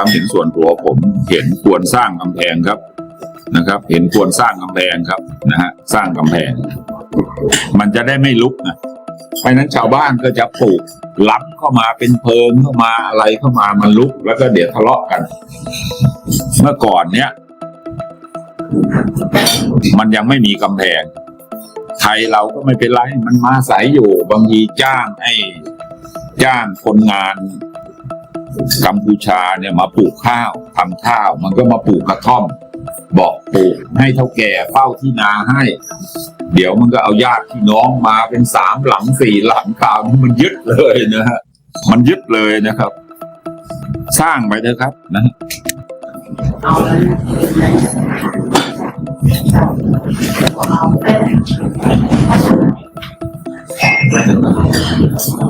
ความเห็นส่วนตัวผมเห็นควรสร้างกำแพงครับนะครับ เห็นควรสร้างกำแพงครับนะฮะสร้างกำแพง มันจะได้ไม่ลุกนะเพราะนั้นชาวบ้านก็จะปลูกล้ำเข้ามาเป็นเพิงเข้ามาอะไรเข้ามามันลุก แล้วก็เดี๋ยวทะเลาะกัน เมื่อก่อนเนี้ยมันยังไม่มีกำแพงไทยเราก็ไม่เป็นไร มันมาสายอยู่ บางทีจ้างไอ้จ้างคนงาน กัมพูชาเนี่ยมาปลูกข้าวทำข้าว มันก็มาปลูกกระท่อม บอกปลูกให้เท่าแก่เฝ้าที่นาให้ เดี๋ยวมันก็เอาญาติพี่น้องมาเป็นสามหลังสี่หลังข่าวนี้มันยึดเลยนะฮะมันยึดเลยนะครับ สร้างไปเถอะครับนะเ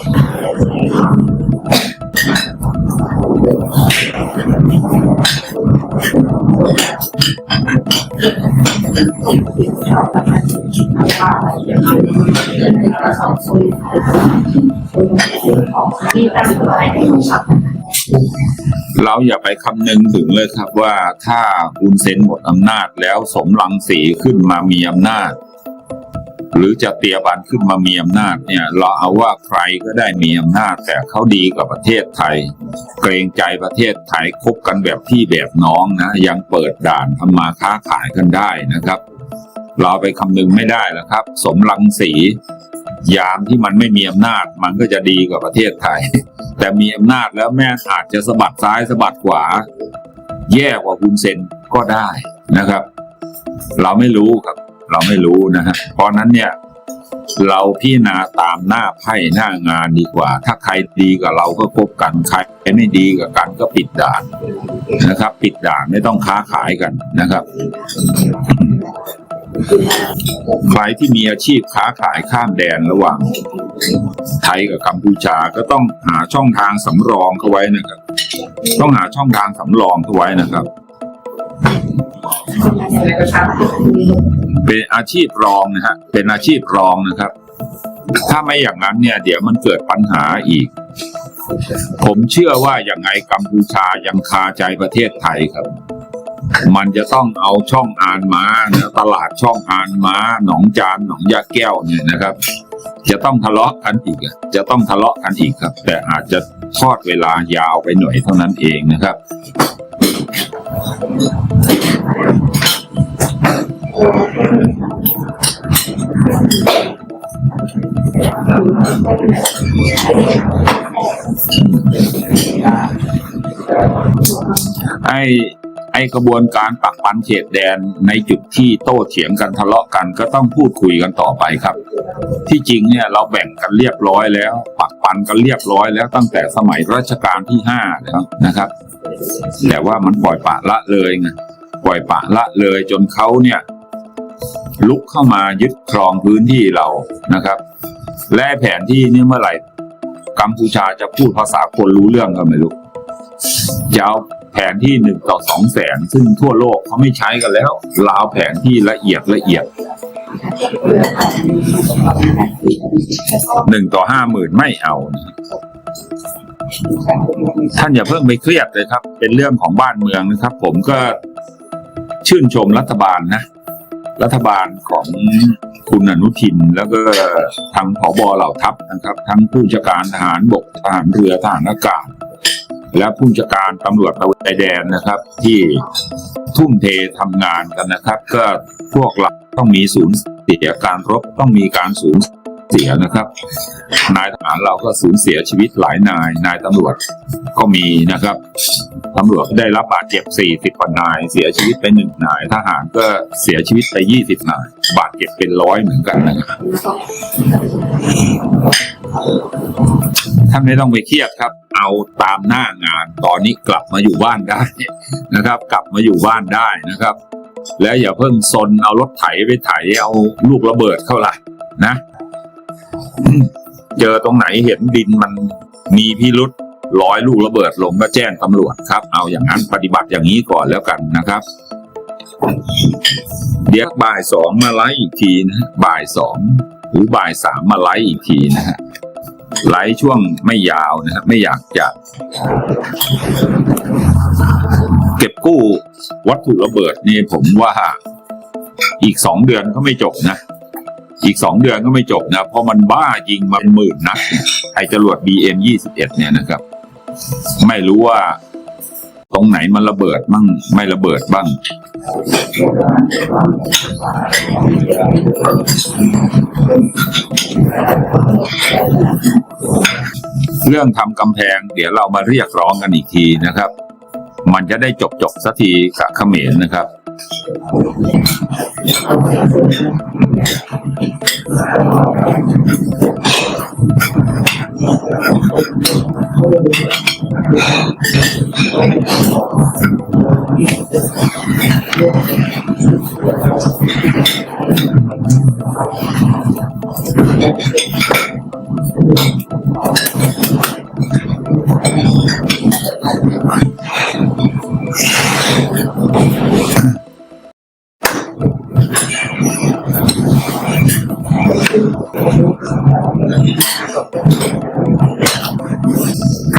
เราอย่าไปคำนึงถึงเลยครับว่าถ้าคุณเซนหมดอำนาจแล้วสมรังสีขึ้นมามีอำนาจ หรือจะเตียบันขึ้นมามีอำนาจเนี่ยเราเอาว่าใครก็ได้มีอำนาจ แต่เขาดีกับประเทศไทย เกรงใจประเทศไทยคบกันแบบพี่แบบน้องนะ ยังเปิดด่านทำมาค้าขายกันได้นะครับ เราไปคำนึงไม่ได้แล้วครับ สมรังสี ยามที่มันไม่มีอำนาจมันก็จะดีกว่าประเทศไทย แต่มีอำนาจแล้วแม่อาจจะสะบัดซ้ายสะบัดขวา แย่กว่าคุณเซนก็ได้นะครับ เราไม่รู้ครับ เราไม่รู้นะฮะเพราะนั้นเนี่ยเราพี่นาตามหน้าไพ่หน้างานดีกว่า ถ้าใครดีกับเราก็คบกันใครไม่ดีกับกันก็ปิดด่านนะครับ ปิดด่านไม่ต้องค้าขายกันนะครับ ใครที่มีอาชีพค้าขายข้ามแดนระหว่าง ไทยกับกัมพูชาก็ต้องหาช่องทางสำรองเขาไว้นะครับ ต้องหาช่องทางสำรองเขาไว้นะครับ เป็นอาชีพรองนะฮะเป็นอาชีพรองนะครับ ถ้าไม่อย่างนั้นเนี่ย เดี๋ยวมันเกิดปัญหาอีก ผมเชื่อว่าอย่างไงกัมพูชายังคาใจประเทศไทยครับ มันจะต้องเอาช่องอานมานะตลาดช่องอานมาหนองจานหนองยาแก้วเนี่ยนะครับ จะต้องทะเลาะกันอีกจะต้องทะเลาะกันอีกครับ แต่อาจจะทอดเวลายาวไปหน่อยเท่านั้นเองนะครับไอ้ไอ้ กระบวนการปักปันเขตแดนในจุดที่โต้เถียงกันทะเลาะกันก็ต้องพูดคุยกันต่อไปครับ ที่จริงเนี่ยเราแบ่งกันเรียบร้อยแล้ว ปักปันกันเรียบร้อยแล้วตั้งแต่สมัยรัชกาลที่ห้าแล้วนะครับ แต่ว่ามันปล่อยปะละเลยไงปล่อยปะละเลยจนเขาเนี่ยลุกเข้ามายึดครองพื้นที่เรานะครับ และแผนที่นี่เมื่อไหร่กัมพูชาจะพูดภาษาคนรู้เรื่องก็ไม่รู้ จะเอาแผนที่หนึ่งต่อสองแสนซึ่งทั่วโลกเขาไม่ใช้กันแล้วเราเอาแผนที่ละเอียดละเอียดหนึ่งต่อห้าหมื่นไม่เอา ท่านอย่าเพิ่งไปเครียดเลยครับ เป็นเรื่องของบ้านเมืองนะครับ ผมก็ชื่นชมรัฐบาลนะ รัฐบาลของคุณอนุทินแล้วก็ทางผบเหล่าทัพนะครับ ทั้งผู้จัดการทหารบกทหารเรือทหารอากาศ และผู้จัดการตำรวจตะเวนชายแดนนะครับ ที่ทุ่มเททำงานกันนะครับ ก็พวกเราต้องมีศูนย์เสียการรบต้องมีการสูญเสียนะครับ นายทหารเราก็สูญเสียชีวิตหลายนาย นายตำรวจก็มีนะครับตำรวจได้รับบาดเจ็บ 40กว่านาย เสียชีวิตไปหนึ่งนาย ทหารก็เสียชีวิตไป 20 นาย บาดเจ็บเป็นร้อยเหมือนกันนะครับ ท่านไม่ต้องไปเครียดครับ เอาตามหน้างาน ตอนนี้กลับมาอยู่บ้านได้นะครับ กลับมาอยู่บ้านได้นะครับ แล้วอย่าเพิ่งซนเอารถไถไปไถเอาลูกระเบิดเข้าละนะ เจอตรงไหนเห็นดินมันมีพิรุษร้อยลูกระเบิดลงก็แจ้งตำรวจครับ เอาอย่างนั้นปฏิบัติอย่างนี้ก่อนแล้วกันนะครับ เดี๋ยวบ่ายสองมาไลฟ์อีกทีนะบ่ายสอง หรือบ่ายสามมาไลฟ์อีกทีนะฮะไลฟ์ช่วงไม่ยาวนะฮะไม่อยากจะ เก็บกู้วัตถุระเบิดนี่ผมว่าอีกสองเดือนก็ไม่จบนะ อีกสองเดือนก็ไม่จบนะ เพราะมันบ้ายิงมาเป็นหมื่นนัดไอจรวด BM 21เนี่ยนะครับ ไม่รู้ว่า ตรงไหนมันระเบิดบ้างไม่ระเบิดบ้าง เรื่องทำกำแพง เดี๋ยวเรามาเรียกร้องกันอีกทีนะครับ มันจะได้จบจบสักทีกับเขมรนะครับ พ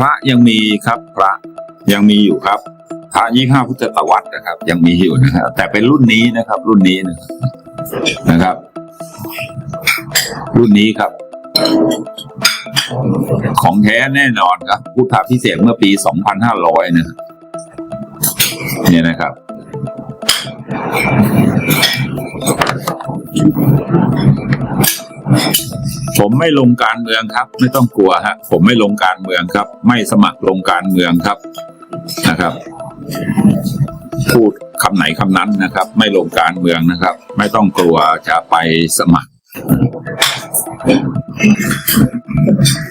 ระยังมีครับพระ ยังมีอยู่ครับพระยี่ห้าพุทธตวัตนะครับ ยังมีอยู่นะครับ แต่เป็นรุ่นนี้นะครับ รุ่นนี้นะครับนะร,บรุ่นนี้ครับ ของแท้แน่นอนครับ พุทธพิเศษเมื่อปี2500นะครับเนี่ยนะครับผมไม่ลงการเมืองครับ ไม่ต้องกลัวฮะ ผมไม่ลงการเมืองครับ ไม่สมัครลงการเมืองครับ นะครับ พูดคำไหนคำนั้นนะครับ ไม่ลงการเมืองนะครับ ไม่ต้องกลัวจะไปสมัคร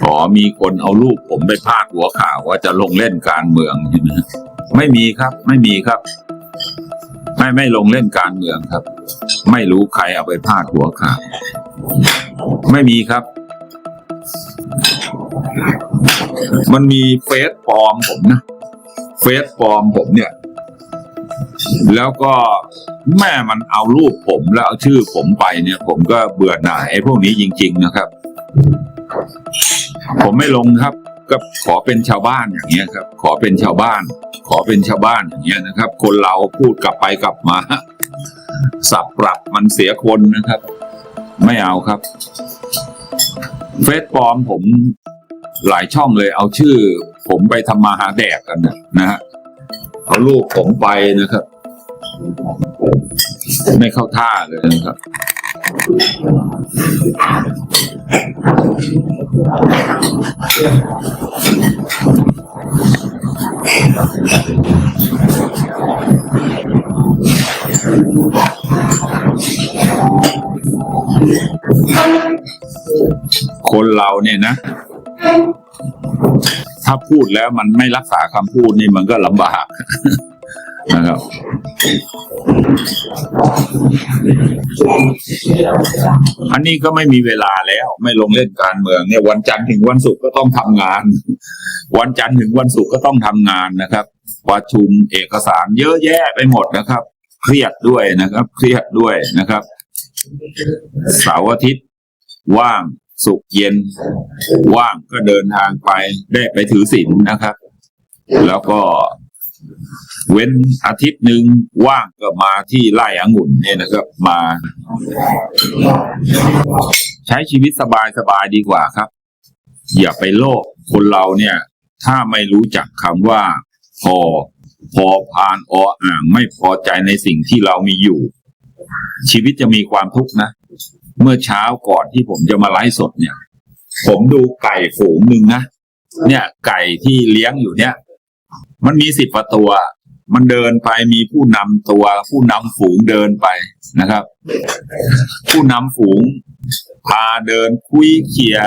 อ๋อมีคนเอารูปผมไปพาดหัวข่าวว่าจะลงเล่นการเมืองใช่ไหมฮะไม่มีครับ ไม่มีครับ ไม่ไม่ลงเล่นการเมืองครับ ไม่รู้ใครเอาไปพาดหัวข่าว ไม่มีครับ มันมีเฟซปลอมผมนะ เฟซปลอมผมเนี่ย แล้วก็แม่มันเอารูปผมแล้วเอาชื่อผมไปเนี่ย ผมก็เบื่อหน่ายไอ้พวกนี้จริง ๆ นะครับ ผมไม่ลงครับ ก็ขอเป็นชาวบ้านอย่างเงี้ยครับ ขอเป็นชาวบ้าน ขอเป็นชาวบ้านอย่างเงี้ยนะครับ คนเราพูดกลับไปกลับมา สับปรับมันเสียคนนะครับ ไม่เอาครับเฟซปลอมผม หลายช่องเลยเอาชื่อ ผมไปทำมาหาแดกกันนะฮะเอารูปผมไปนะครับ ไม่เข้าท่าเลยนะครับคนเราเนี่ยนะ ถ้าพูดแล้วมันไม่รักษาคำพูดนี่มันก็ลำบากนะครับอันนี้ก็ไม่มีเวลาแล้ว ไม่ลงเล่นการเมืองเนี่ยวันจันทร์ถึงวันศุกร์ก็ต้องทำงาน วันจันทร์ถึงวันศุกร์ก็ต้องทำงานนะครับประชุมเอกสารเยอะแยะไปหมดนะครับ เครียดด้วยนะครับ เครียดด้วยนะครับเสาร์อาทิตย์ว่าง สุกเย็น ว่างก็เดินทางไปได้ไปถือศีลนะครับ แล้วก็เว้นอาทิตย์หนึ่งว่างก็มาที่ไร่องุ่นเนี่ยนะครับ มา ใช้ชีวิตสบายสบายดีกว่าครับ อย่าไปโลภคนเราเนี่ย ถ้าไม่รู้จักคำว่า พอ พอพานออ่างไม่พอใจในสิ่งที่เรามีอยู่ ชีวิตจะมีความทุกข์นะ เมื่อเช้าก่อนที่ผมจะมาไลฟ์สดเนี่ย ผมดูไก่ฝูงหนึ่งนะเนี่ย ไก่ที่เลี้ยงอยู่เนี่ย มันมีสิบกว่าตัว มันเดินไปมีผู้นำตัว ผู้นำฝูงเดินไปนะครับ ผู้นำฝูง พาเดินคุยเขี่ย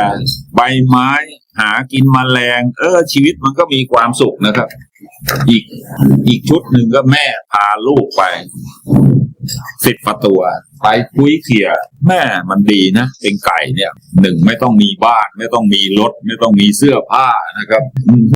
ใบไม้ หากินมแมลง เออ ชีวิตมันก็มีความสุขนะครับ อีกอีกชุดหนึ่งก็แม่พาลูกไป สิบประตัวไปคุยเขี่ยแม่มันดีนะ เป็นไก่เนี่ยหนึ่งไม่ต้องมีบ้าน ไม่ต้องมีรถ ไม่ต้องมีเสื้อผ้านะครับ